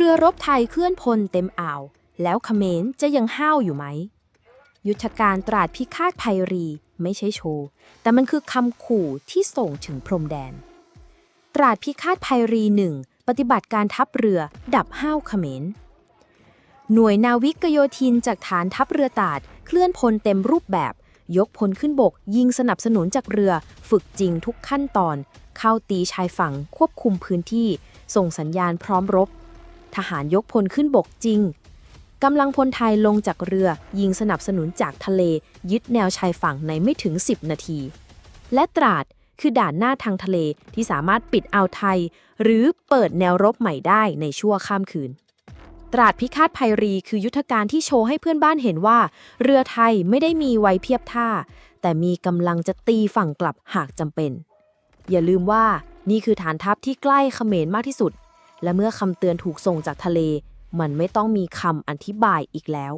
รือรบไทยเคลื่อนพลเต็มอ่าว แล้วเขมรจะยังห้าวอยู่ไหม ยุทธการตราดพิฆาตภัยรีไม่ใช่โชว์ แต่มันคือคำขู่ที่ส่งถึงพรมแดน ตราดพิฆาตภัยรีหนึ่งปฏิบัติการทัพเรือดับห้าวเขมร หน่วยนาวิกโยธินจากฐานทัพเรือตราดเคลื่อนพลเต็มรูปแบบ ยกพลขึ้นบก ยิงสนับสนุนจากเรือ ฝึกจริงทุกขั้นตอน เข้าตีชายฝั่งควบคุมพื้นที่ ส่งสัญญาณพร้อมรบ ทหารยกพลขึ้นบกจริงกำลังพลไทยลงจากเรือยิงสนับสนุนจากทะเล ยึดแนวชายฝั่งในไม่ถึง 10 นาที และตราดคือด่านหน้าทางทะเลที่สามารถปิดอ่าวไทย หรือเปิดแนวรบใหม่ได้ในชั่วข้ามคืน ตราดพิฆาตภัยรีคือยุทธการที่โชว์ให้เพื่อนบ้านเห็นว่า เรือไทยไม่ได้มีไว้เพียบท่า แต่มีกำลังจะตีฝั่งกลับหากจำเป็น อย่าลืมว่านี่คือฐานทัพที่ใกล้เขมรมากที่สุด และเมื่อคำเตือนถูกส่งจากทะเล มันไม่ต้องมีคำอธิบายอีกแล้ว